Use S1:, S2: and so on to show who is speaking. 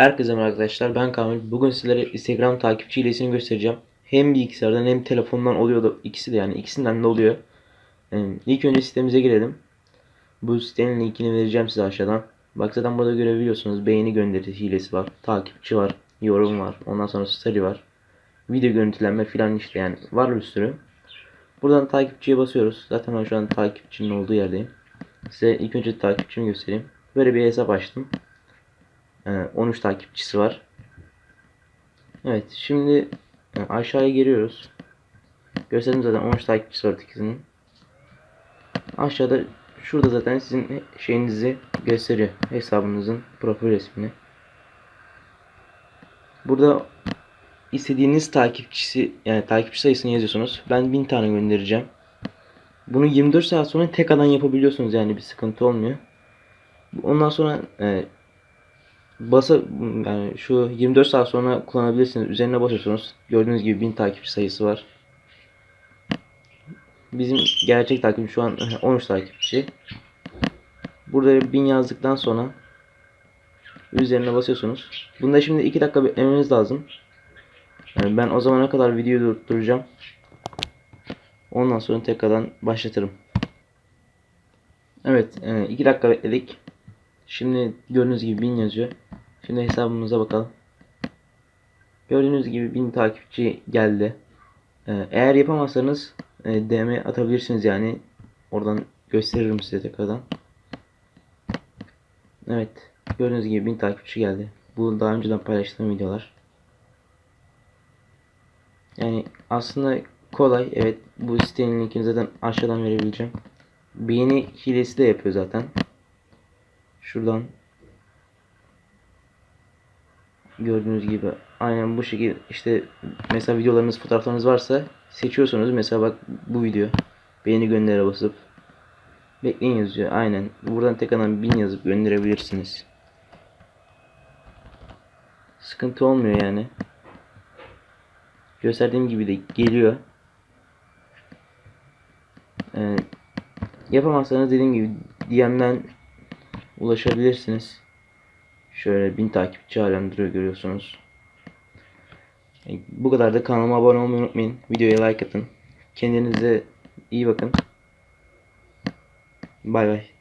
S1: Herkese merhaba arkadaşlar ben Kamil. Bugün sizlere Instagram takipçi hilesini göstereceğim. Hem bilgisayardan hem telefondan oluyor da ikisi de yani ikisinden de oluyor. Ee, İlk önce sitemize girelim. Bu sitenin linkini vereceğim size aşağıdan. Bak zaten burada görebiliyorsunuz beğeni gönderi hilesi var. Takipçi var. Yorum var. Ondan sonra story var. Video görüntülenme filan işte yani var bir sürü. Buradan takipçiye basıyoruz. Zaten ben şu an takipçinin olduğu yerdeyim. Size ilk önce takipçimi göstereyim. Böyle bir hesap açtım. Ee, 13 takipçisi var. Evet şimdi e, aşağıya giriyoruz. Gösterdim zaten 13 takipçisi var ikisinin. Aşağıda şurada zaten sizin şeyinizi gösteriyor. Hesabınızın profil resmini. Burada istediğiniz takipçisi yani takipçi sayısını yazıyorsunuz. Ben 1000 tane göndereceğim. Bunu 24 saat sonra tek adan yapabiliyorsunuz yani bir sıkıntı olmuyor. Ondan sonra e, basa yani şu 24 saat sonra kullanabilirsiniz. Üzerine basıyorsunuz. Gördüğünüz gibi 1000 takipçi sayısı var. Bizim gerçek takipçi şu an 13 takipçi. Burada 1000 yazdıktan sonra üzerine basıyorsunuz. Bunda şimdi 2 dakika beklemeniz lazım. Yani ben o zamana kadar videoyu durduracağım. Ondan sonra tekrardan başlatırım. Evet 2 dakika bekledik. Şimdi gördüğünüz gibi 1000 yazıyor. Şimdi hesabımıza bakalım. Gördüğünüz gibi 1000 takipçi geldi. Ee, eğer yapamazsanız e, DM atabilirsiniz yani. Oradan gösteririm size tekrardan. Evet. Gördüğünüz gibi 1000 takipçi geldi. Bu daha önceden paylaştığım videolar. Yani aslında kolay. Evet. Bu sitenin linkini zaten aşağıdan verebileceğim. Beğeni hilesi de yapıyor zaten. Şuradan gördüğünüz gibi. Aynen bu şekilde işte mesela videolarınız fotoğraflarınız varsa seçiyorsunuz. Mesela bak bu video beğeni göndere basıp bekleyin yazıyor. Aynen. Buradan tekrardan 1000 yazıp gönderebilirsiniz. Sıkıntı olmuyor yani. Gösterdiğim gibi de geliyor. Ee, yapamazsanız dediğim gibi DM'den ulaşabilirsiniz. Şöyle bin takipçi halen görüyorsunuz. E, Bu kadar da kanalıma abone olmayı unutmayın. Videoya like atın. Kendinize iyi bakın. Bay bay.